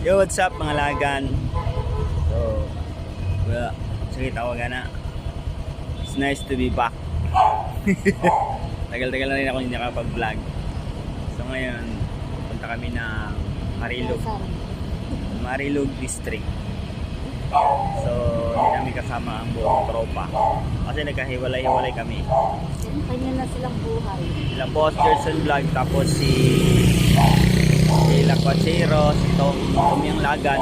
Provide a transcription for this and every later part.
Yo, what's up mga lagan? So, well, sige tawagan na. It's nice to be back. Tagal-tagal na rin ako hindi nakapag-vlog. So ngayon, punta kami ng Marilog. Marilog District. So, hindi namin kasama ang buong tropa. Kasi nagkahiwalay-hiwalay kami. Kanya na silang buhay. Sila Boss Gerson Vlog, tapos si si Lacuachero, si Tom, Tom yung Lagan.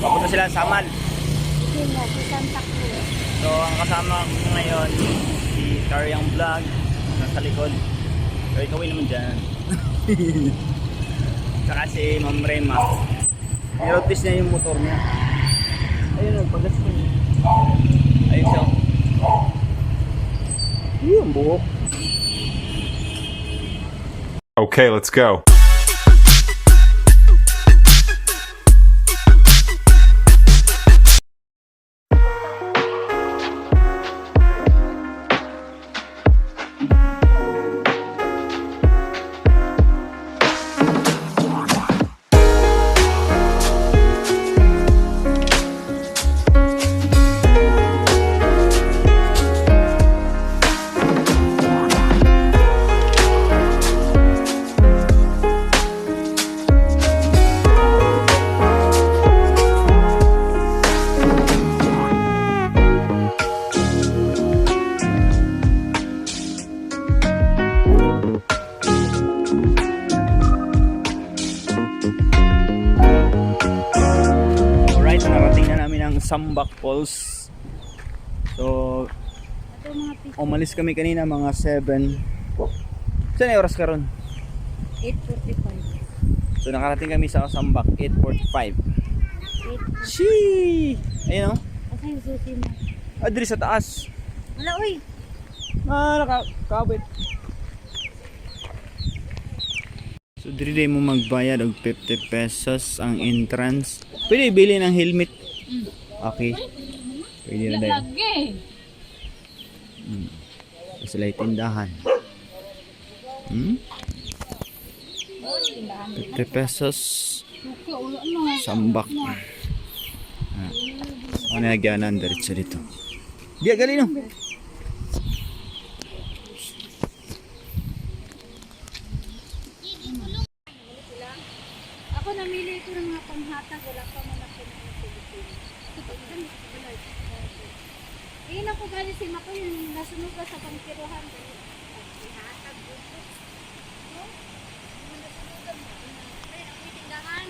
Papunta sila sa Cruz. So, ang kasama ko ngayon, si Karyang Vlog, nasa likod. So, ikaw naman dyan. Tsaka si Ma'am Rema. Nirotis niya yung motor niya. Ayun o, pagas ko. Ayun siya. Yun, buhok. Okay, let's go. Sambak Falls. So, umalis kami kanina mga 7. Saan oras ka ron? 845. So, nakarating kami sa Sambak, 8.45. 8. Shee! Ayun o. Asa yung susi mo? Adri sa taas. Wala, uy! Ah, nakakabit. So, diri day mo magbayad og 50 pesos ang entrance. Pwede bili ng helmet. Okay. Pwede na dahil. Lagi! Hmm. Sila yung tindahan. Hmm? 50 pesos. Sambak. Ah. Ano nagyanan diretso dito. Diya, gali no. Ako namili ko ng mga panghatag. Wala pa man ako ng Pilipinas. Iyon ako galing si Mako yung nasunog ka sa pangkiruhan. Ihatag. No? Yung nasunugan mo. Ay, ako yung tindahan.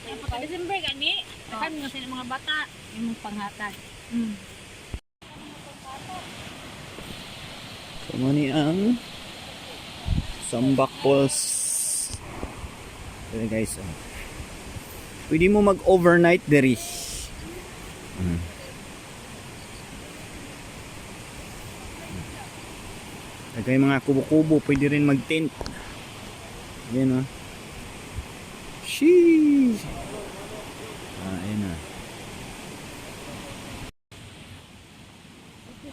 Pagka December gani, kan mo sa mga bata, yung panghatag. Mm. So, mani ang Sambak Falls. Ito guys. Oh. Pwede mo mag-overnight diri. Hmm. Lagay mga kubo-kubo, pwede rin mag-tent. Ayan oh. Sheesh! Ah, ayan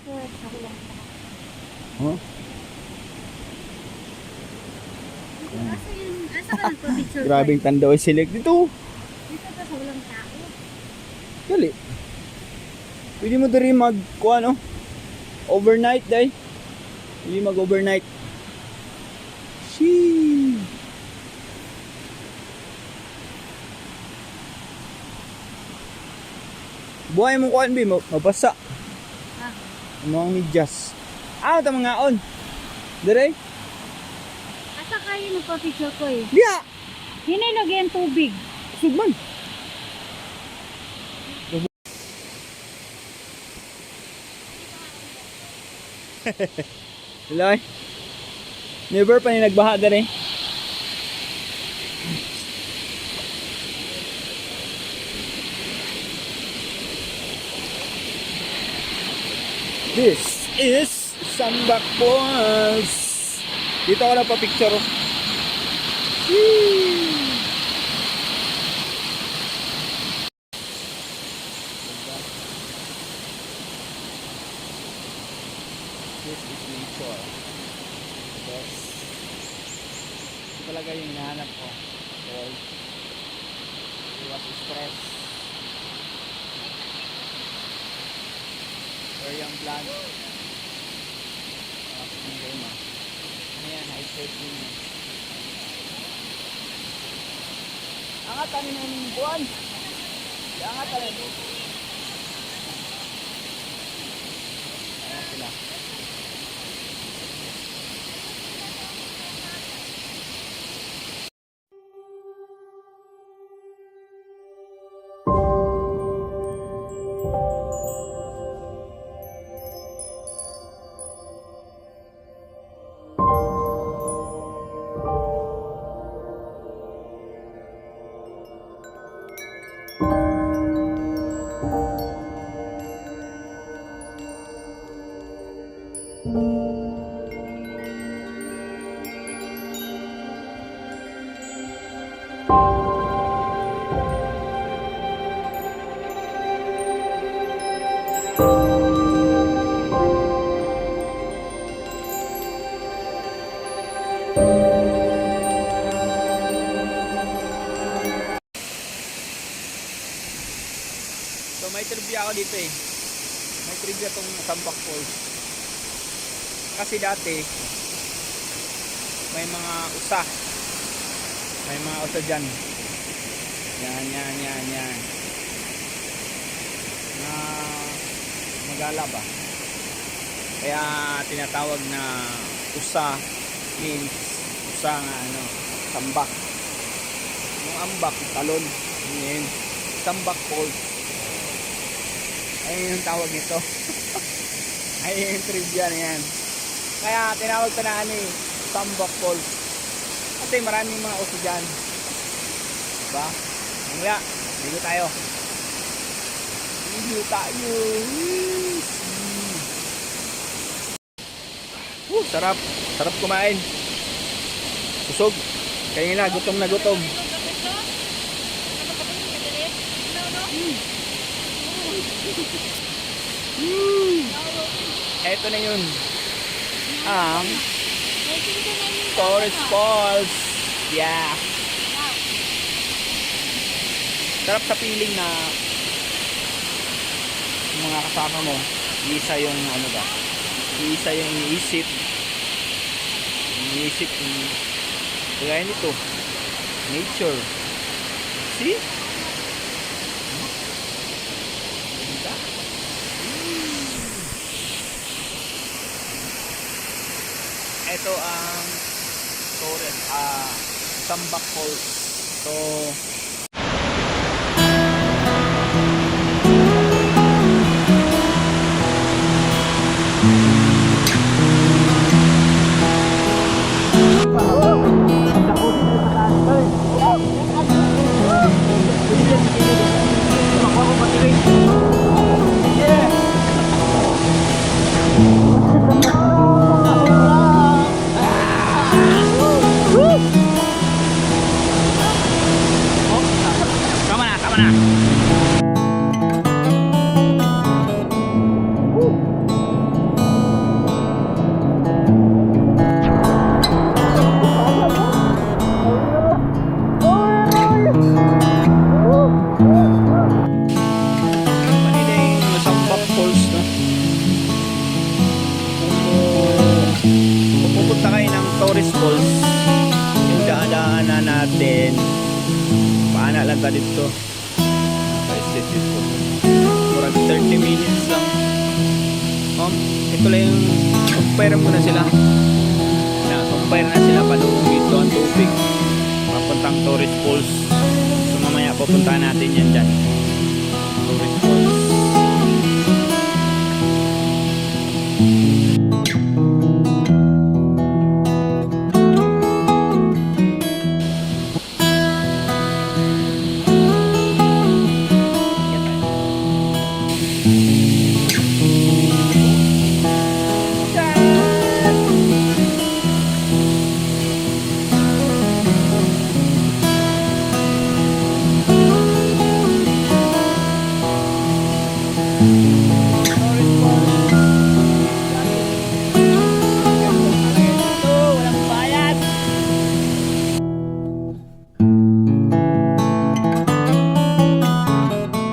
sa kulang. Oh? Nagpa-picture? Grabing tanda o select dito. Dito ka sa walang tao. Dali. Pwede mo diri mag kuha no? Overnight day. Pwede mag overnight. Shee. Buhay mo kuhan bi mabasa. Ah. Ang mga medyas. Ah, ito mga on. Dire? Asa kayo nagpa-picture ko eh? Diya. Hinay lagyan tubig. Sugman. Loy. Never pa ni nagbaha dere. This is Sambak Falls. Dito ako na pa-picture. Whee! This is nature. Yes. Ito talaga yung hinahanap ko. Express. Korean vlog. Ah, yung game ah. Ano yan? High surfing yan. Angat kami ng buwan. Angat kami. So may trivia ako dito eh. May trivia tong Tambak Falls. Kasi dati may mga usa. May mga usa dyan. Yan, yan, yan, yan. Na magala ba? Kaya tinatawag na usa means usa nga ano, tambak. Yung ambak, talon. Yan. Tambak Falls. Ayun yung tawag nito. Ayun yung trivia na yan. Kaya tinawag ko na ano eh, Tambak Falls. Kasi maraming mga uso dyan. Diba? Mamaya, ligo tayo. Ligo tayo. Woo, sarap. Sarap kumain. Busog. Kanina, gutom na gutom. Eto na yun. Ang Torres Falls. Yeah. Sarap sa feeling na yung mga kasama mo, isa yung ano ba, isa yung iniisip. Iniisip yung kaya nito. Nature. See? Ito ang Torres ah Tambak Falls. So ng Torres Falls. Yung daan-daanan natin. Paana lang ka dito ito lang yung compare mo na sila. Na compare na sila padung dito ang tubig. Papuntang Torres Falls. So mamaya pupuntahan natin yan dyan. Torres Falls